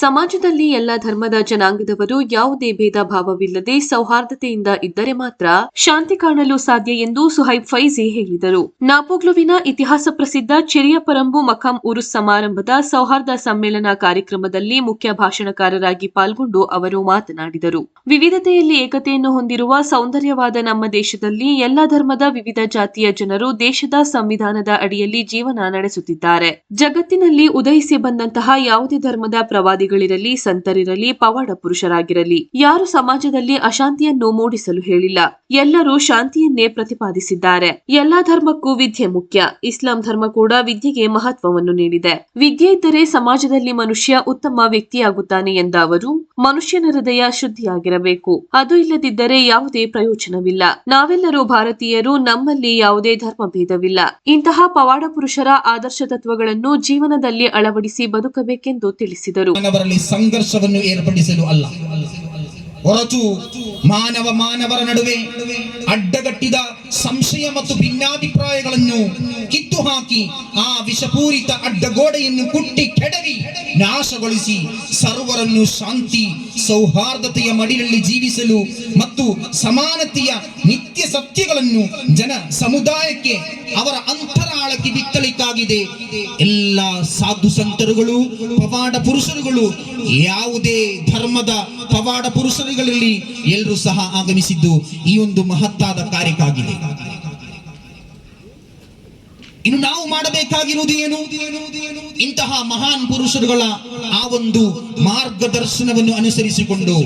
ಸಮಾಜದಲ್ಲಿ ಎಲ್ಲ ಧರ್ಮದ ಜನಾಂಗದವರು ಯಾವುದೇ ಭೇದ ಭಾವವಿಲ್ಲದೆ ಸೌಹಾರ್ದತೆಯಿಂದ ಇದ್ದರೆ ಮಾತ್ರ ಶಾಂತಿ ಕಾಣಲು ಸಾಧ್ಯ ಎಂದು ಸುಹೈಬ್ ಫೈಜಿ ಹೇಳಿದರು. ನಾಪೋಗ್ಲುವಿನ ಇತಿಹಾಸ ಪ್ರಸಿದ್ಧ ಚಿರಿಯಪರಂಬು ಮಖಾಂ ಉರುಸ್ ಸಮಾರಂಭದ ಸೌಹಾರ್ದ ಸಮ್ಮೇಳನ ಕಾರ್ಯಕ್ರಮದಲ್ಲಿ ಮುಖ್ಯ ಭಾಷಣಕಾರರಾಗಿ ಪಾಲ್ಗೊಂಡು ಅವರು ಮಾತನಾಡಿದರು. ವಿವಿಧತೆಯಲ್ಲಿ ಏಕತೆಯನ್ನು ಹೊಂದಿರುವ ಸೌಂದರ್ಯವಾದ ನಮ್ಮ ದೇಶದಲ್ಲಿ ಎಲ್ಲ ಧರ್ಮದ ವಿವಿಧ ಜಾತಿಯ ಜನರು ದೇಶದ ಸಂವಿಧಾನದ ಅಡಿಯಲ್ಲಿ ಜೀವನ ನಡೆಸುತ್ತಿದ್ದಾರೆ. ಜಗತ್ತಿನಲ್ಲಿ ಉದಯಿಸಿ ಬಂದಂತಹ ಯಾವುದೇ ಧರ್ಮದ ಪ್ರವಾದಿಗಳಿರಲಿ ಸಂತರಿರಲಿ, ಪವಾಡ ಪುರುಷರಾಗಿರಲಿ, ಯಾರು ಸಮಾಜದಲ್ಲಿ ಅಶಾಂತಿಯನ್ನು ಮೂಡಿಸಲು ಹೇಳಿಲ್ಲ. ಎಲ್ಲರೂ ಶಾಂತಿಯನ್ನೇ ಪ್ರತಿಪಾದಿಸಿದ್ದಾರೆ. ಎಲ್ಲಾ ಧರ್ಮಕ್ಕೂ ವಿದ್ಯೆ ಮುಖ್ಯ. ಇಸ್ಲಾಂ ಧರ್ಮ ಕೂಡ ವಿದ್ಯೆಗೆ ಮಹತ್ವವನ್ನು ನೀಡಿದೆ. ವಿದ್ಯೆ ಇದ್ದರೆ ಸಮಾಜದಲ್ಲಿ ಮನುಷ್ಯ ಉತ್ತಮ ವ್ಯಕ್ತಿಯಾಗುತ್ತಾನೆ ಎಂದ ಅವರು, ಮನುಷ್ಯನ ಹೃದಯ ಶುದ್ಧಿಯಾಗಿರಬೇಕು. ಅದು ಇಲ್ಲದಿದ್ದರೆ ಯಾವುದೇ ಪ್ರಯೋಜನವಿಲ್ಲ. ನಾವೆಲ್ಲರೂ ಭಾರತೀಯರು, ನಮ್ಮಲ್ಲಿ ಯಾವುದೇ ಧರ್ಮ ಭೇದವಿಲ್ಲ ಇಂತಹ ಪವಾಡ ಪುರುಷರ ಆದರ್ಶ ತತ್ವಗಳನ್ನು ಜೀವನದಲ್ಲಿ ಅಳವಡಿಸಿ ಬದುಕಬೇಕೆಂದು ತಿಳಿಸಿದರು. ಮಾನವರಲ್ಲಿ ಸಂಘರ್ಷವನ್ನು ಏರ್ಪಡಿಸಲು ಅಲ್ಲ. ಹೊರತು ಮಾನವ ಮಾನವರ ನಡುವೆ ಅಡ್ಡಗಟ್ಟಿದ ಸಂಶಯ ಮತ್ತು ಭಿನ್ನಾಭಿಪ್ರಾಯಗಳನ್ನು ಕಿತ್ತು ಹಾಕಿ ಆ ವಿಷಪೂರಿತ ಅಡ್ಡಗೋಡೆಯನ್ನು ಕುಟ್ಟಿ ಕೆಡವಿ ನಾಶಗೊಳಿಸಿ ಸರ್ವರನ್ನು ಶಾಂತಿ, ಸೌಹಾರ್ದತೆಯ ಮಡಿಲಲ್ಲಿ ಜೀವಿಸಲು ಮತ್ತು ಸಮಾನತೆಯ ನಿತ್ಯ ಸತ್ಯಗಳನ್ನು ಜನ ಸಮುದಾಯಕ್ಕೆ ಅವರ ಅಂತರಾಳಕ್ಕೆ ಬಿತ್ತಲಿಕ್ಕಾಗಿದೆ ಎಲ್ಲ ಸಾಧು ಸಂತರುಗಳು, ಪವಾಡ ಪುರುಷರುಗಳು, ಯಾವುದೇ ಧರ್ಮದ ಪವಾಡ ಪುರುಷರುಗಳಲ್ಲಿ ಎಲ್ಲರೂ ಸಹ ಆಗಮಿಸಿದ್ದು ಈ ಒಂದು ಮಹತ್ತಾದ ಕಾರ್ಯಕ್ಕಾಗಿದೆ. ಇನ್ನು ನಾವು ಮಾಡಬೇಕಾಗಿರುವುದು ಏನು? ಇಂತಹ ಮಹಾನ್ ಪುರುಷರುಗಳ ಆ ಒಂದು ಮಾರ್ಗದರ್ಶನವನ್ನು ಅನುಸರಿಸಿಕೊಂಡು,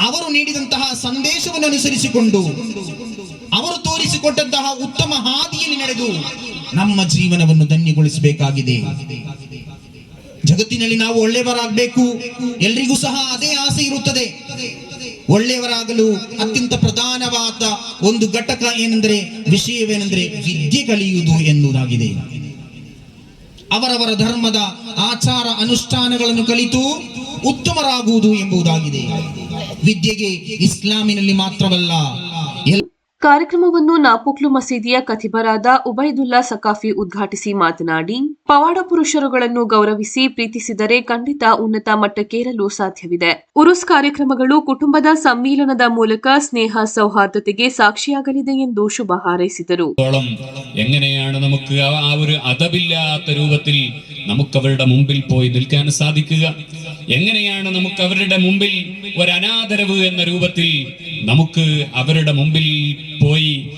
ಅವರು ನೀಡಿದಂತಹ ಸಂದೇಶವನ್ನು ಅನುಸರಿಸಿಕೊಂಡು, ಅವರು ತೋರಿಸಿಕೊಟ್ಟಂತಹ ಉತ್ತಮ ಹಾದಿಯಲ್ಲಿ ನಡೆದು ನಮ್ಮ ಜೀವನವನ್ನು ಧನ್ಯಗೊಳಿಸಬೇಕಾಗಿದೆ. ಜಗತ್ತಿನಲ್ಲಿ ನಾವು ಒಳ್ಳೆಯವರಾಗಬೇಕು. ಎಲ್ರಿಗೂ ಸಹ ಅದೇ ಆಸೆ ಇರುತ್ತದೆ. ಒಳ್ಳೆಯವರಾಗಲು ಅತ್ಯಂತ ಪ್ರಧಾನವಾದ ಒಂದು ಘಟಕ ಏನೆಂದರೆ ವಿಷಯವೇನೆಂದರೆ ವಿದ್ಯೆ ಕಲಿಯುವುದು ಎನ್ನುವುದಾಗಿದೆ. ಅವರವರ ಧರ್ಮದ ಆಚಾರ ಅನುಷ್ಠಾನಗಳನ್ನು ಕಲಿತು ಉತ್ತಮರಾಗುವುದು ಎಂಬುದಾಗಿದೆ. ವಿದ್ಯೆಗೆ ಇಸ್ಲಾಮಿನಲ್ಲಿ ಮಾತ್ರವಲ್ಲ ಕಾರ್ಯಕ್ರಮವನ್ನು ನಾಪೋಕ್ಲು ಮಸೀದಿಯ ಕಥಿಬರಾದ ಉಬೈದುಲ್ಲಾ ಸಕಾಫಿ ಉದ್ಘಾಟಿಸಿ ಮಾತನಾಡಿ, ಪವಾಡ ಪುರುಷರುಗಳನ್ನು ಗೌರವಿಸಿ ಪ್ರೀತಿಸಿದರೆ ಖಂಡಿತ ಉನ್ನತ ಮಟ್ಟಕ್ಕೇರಲು ಸಾಧ್ಯವಿದೆ. ಉರುಸ್ ಕಾರ್ಯಕ್ರಮಗಳು ಕುಟುಂಬದ ಸಮ್ಮಿಲನದ ಮೂಲಕ ಸ್ನೇಹ ಸೌಹಾರ್ದತೆಗೆ ಸಾಕ್ಷಿಯಾಗಲಿದೆ ಎಂದು ಶುಭ ಹಾರೈಸಿದರು. എങ്ങനെയാണ് എങ്ങനെയാണ് നമുക്ക് അവരുടെ മുമ്പിൽ ഒരു അനാദരവ് എന്ന രൂപത്തിൽ നമുക്ക് അവരുടെ മുമ്പിൽ പോയി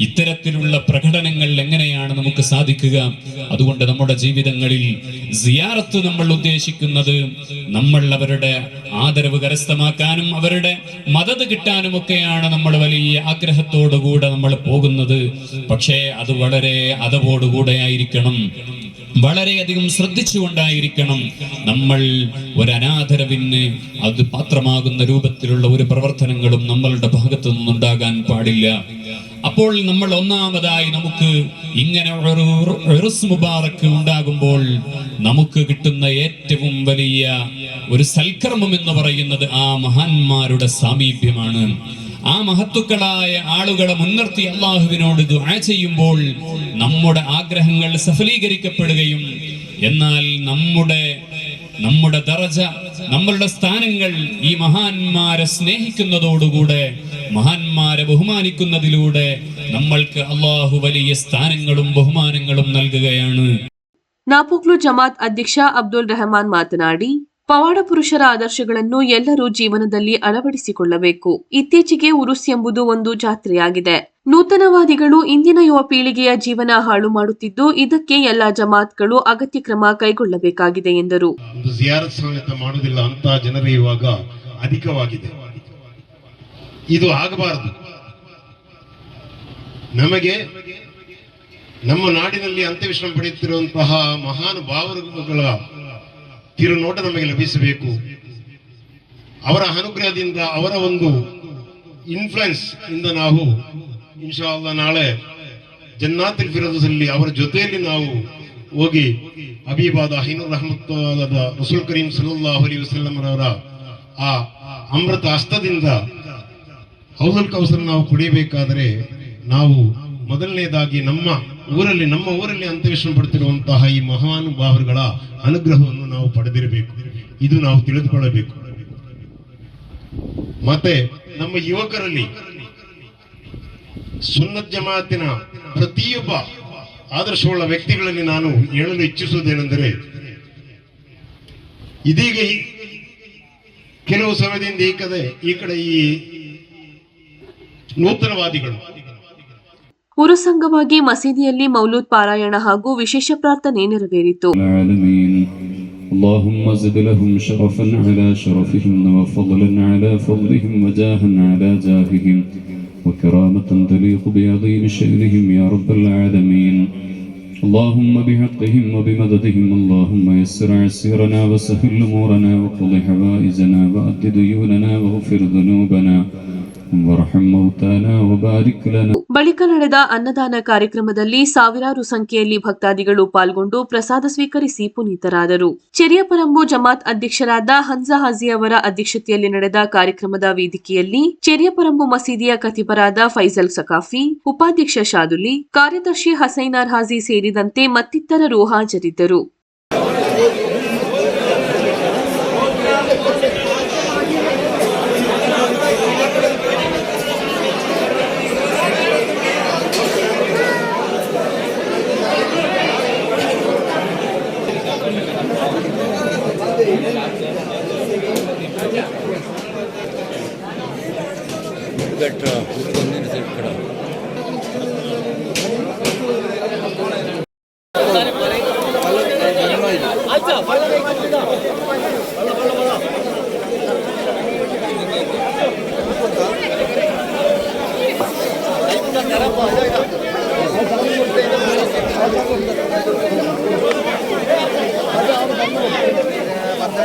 ഇത്തരത്തിലുള്ള പ്രകടനങ്ങൾ എങ്ങനെയാണ് നമുക്ക് സാധിക്കുക? അതുകൊണ്ട് നമ്മുടെ ജീവിതങ്ങളിൽ സിയാറത്ത് നമ്മൾ ഉദ്ദേശിക്കുന്നത് നമ്മൾ അവരുടെ ആദരവ് കരസ്ഥമാക്കാനും അവരുടെ മദത് കിട്ടാനും ഒക്കെയാണ് നമ്മൾ വലിയ ആഗ്രഹത്തോടുകൂടെ നമ്മൾ പോകുന്നത്. പക്ഷേ അത് വളരെ അതവോടുകൂടെ ആയിരിക്കണം. വളരെയധികം ശ്രദ്ധിച്ചുകൊണ്ടായിരിക്കണം നമ്മൾ ഒരു അനാദരവിന് അത് പാത്രമാകുന്ന രൂപത്തിലുള്ള ഒരു പ്രവർത്തനങ്ങളും നമ്മളുടെ ഭാഗത്തു നിന്നുണ്ടാകാൻ പാടില്ല. അപ്പോൾ നമ്മൾ ഒന്നാമതായി നമുക്ക് ഇങ്ങനെ ഒരു റിസ് മുബാറക്ക് ഉണ്ടാകുമ്പോൾ നമുക്ക് കിട്ടുന്ന ഏറ്റവും വലിയ ഒരു സൽക്കർമ്മം എന്ന് പറയുന്നത് ആ മഹാന്മാരുടെ സാമീപ്യമാണ്. ആ മഹത്തുക്കളായ ആളുകളെ മുൻനിർത്തി അള്ളാഹുവിനോട് ദുആ ചെയ്യുമ്പോൾ നമ്മുടെ ആഗ്രഹങ്ങൾ സഫലീകരിക്കപ്പെടുകയും എന്നാൽ നമ്മുടെ നമ്മുടെ ദറജ നമ്മളുടെ സ്ഥാനങ്ങൾ ഈ മഹാന്മാരെ സ്നേഹിക്കുന്നതോടുകൂടെ മഹാന്മാരെ ബഹുമാനിക്കുന്നതിലൂടെ നമ്മൾക്ക് അള്ളാഹു വലിയ സ്ഥാനങ്ങളും ബഹുമാനങ്ങളും നൽകുകയാണ്. നാപ്പൂക്ലു ജമാത്ത് അധ്യക്ഷ അബ്ദുൾ റഹ്മാൻ മാത്തനാടി. ಪವಾಡ ಪುರುಷರ ಆದರ್ಶಗಳನ್ನು ಎಲ್ಲರೂ ಜೀವನದಲ್ಲಿ ಅಳವಡಿಸಿಕೊಳ್ಳಬೇಕು. ಇತ್ತೀಚೆಗೆ ಉರುಸ್ ಎಂಬುದು ಒಂದು ಜಾತ್ರೆಯಾಗಿದೆ. ನೂತನವಾದಿಗಳು ಇಂದಿನ ಯುವ ಪೀಳಿಗೆಯ ಜೀವನ ಹಾಳು ಮಾಡುತ್ತಿದ್ದು, ಇದಕ್ಕೆ ಎಲ್ಲ ಜಮಾತ್ಗಳು ಅಗತ್ಯ ಕ್ರಮ ಕೈಗೊಳ್ಳಬೇಕಾಗಿದೆ ಎಂದರು. ಮಾಡುವುದಿಲ್ಲ ಅಂತ ಜನರು ಇವಾಗ ಅಧಿಕವಾಗಿದೆ. ಇದು ಆಗಬಾರದು. ನಮಗೆ ನಮ್ಮ ನಾಡಿನಲ್ಲಿ ಅಂತ್ಯವಿಶ್ರಮ ಪಡೆಯುತ್ತಿರುವಂತಹ ಮಹಾನ್ ಭಾವರುಗಳ ತಿರುನೋಟ ನಮಗೆ ಲಭಿಸಬೇಕು. ಅವರ ಅನುಗ್ರಹದಿಂದ ಅವರ ಒಂದು ಇನ್ಫ್ಲುಯೆನ್ಸ್ ಇಂದ ನಾವು ಇನ್ಶಾ ಅಲ್ಲಾ ನಾಳೆ ಜನ್ನಾತಿಲ್ ಫಿರೋದಲ್ಲಿ ಅವರ ಜೊತೆಯಲ್ಲಿ ನಾವು ಹೋಗಿ ಅಬೀಬಾದ ಹೈನೂರ್ ರಹಮತ್ತಾದ ರಸೂಲ್ ಕರೀಂ ಸಲಲ್ಲಾಹು ಅಲಿ ವಸಲ್ಲಂ ರವರ ಆ ಅಮೃತ ಹಸ್ತದಿಂದ ಹೌದಲ್ ಕೌಸರ್ ನಾವು ಕುಡಿಯಬೇಕಾದರೆ ನಾವು ಮೊದಲನೇದಾಗಿ ನಮ್ಮ ಊರಲ್ಲಿ, ನಮ್ಮ ಊರಲ್ಲಿ ಅಂತ್ಯವಿಶ್ರಮ ಪಡ್ತಿರುವಂತಹ ಈ ಮಹಾನುಭಾವರುಗಳ ಅನುಗ್ರಹವನ್ನು ನಾವು ಪಡೆದಿರಬೇಕು. ಇದು ನಾವು ತಿಳಿದುಕೊಳ್ಳಬೇಕು. ಮತ್ತೆ ನಮ್ಮ ಯುವಕರಲ್ಲಿ ಸುನ್ನತ್ ಜಮಾತಿನ ಪ್ರತಿಯೊಬ್ಬ ಆದರ್ಶವುಳ್ಳ ವ್ಯಕ್ತಿಗಳಲ್ಲಿ ನಾನು ಹೇಳಲು ಇಚ್ಛಿಸುವುದೇನೆಂದರೆ, ಇದೀಗ ಕೆಲವು ಸಮಯದಿಂದ ಈ ಕಡೆ ಈ ಕಡೆ ಈ ನೂತನವಾದಿಗಳು ಉರುಸಂಗವಾಗಿ ಮಸೀದಿಯಲ್ಲಿ ಮೌಲೂದ್ ಪಾರಾಯಣ ಹಾಗೂ ವಿಶೇಷ ಪ್ರಾರ್ಥನೆ ನೆರವೇರಿತು العالمين اللهم زد لهم شرفا على شرفهم وفضلا على فضلهم وجاها على جاههم وكرامة تليق بعظيم شأنهم يا رب العالمين اللهم بحقهم وبمددهم اللهم يسر عسيرنا وسهل أمورنا وقض حوائجنا وأد ديوننا واغفر ذنوبنا ಬಳಿಕ ನಡೆದ ಅನ್ನದಾನ ಕಾರ್ಯಕ್ರಮದಲ್ಲಿ ಸಾವಿರಾರು ಸಂಖ್ಯೆಯಲ್ಲಿ ಭಕ್ತಾದಿಗಳು ಪಾಲ್ಗೊಂಡು ಪ್ರಸಾದ ಸ್ವೀಕರಿಸಿ ಪುನೀತರಾದರು. ಚೆರಿಯಪರಂಬು ಜಮಾತ್ ಅಧ್ಯಕ್ಷರಾದ ಹನ್ಸಾ ಹಾಜಿಯವರ ಅಧ್ಯಕ್ಷತೆಯಲ್ಲಿ ನಡೆದ ಕಾರ್ಯಕ್ರಮದ ವೇದಿಕೆಯಲ್ಲಿ ಚೆರಿಯಪರಂಬು ಮಸೀದಿಯ ಕತಿಪರಾದ ಫೈಜಲ್ ಸಕಾಫಿ ಉಪಾಧ್ಯಕ್ಷ ಶಾದುಲಿ, ಕಾರ್ಯದರ್ಶಿ ಹಸೈನಾರ್ ಹಾಜಿ ಸೇರಿದಂತೆ ಮತ್ತಿತರರು ಹಾಜರಿದ್ದರು.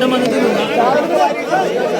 இந்த மதத்துக்கு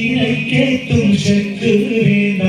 മദീനയ്ക്കെത്തും ശക്തി വേണ്ട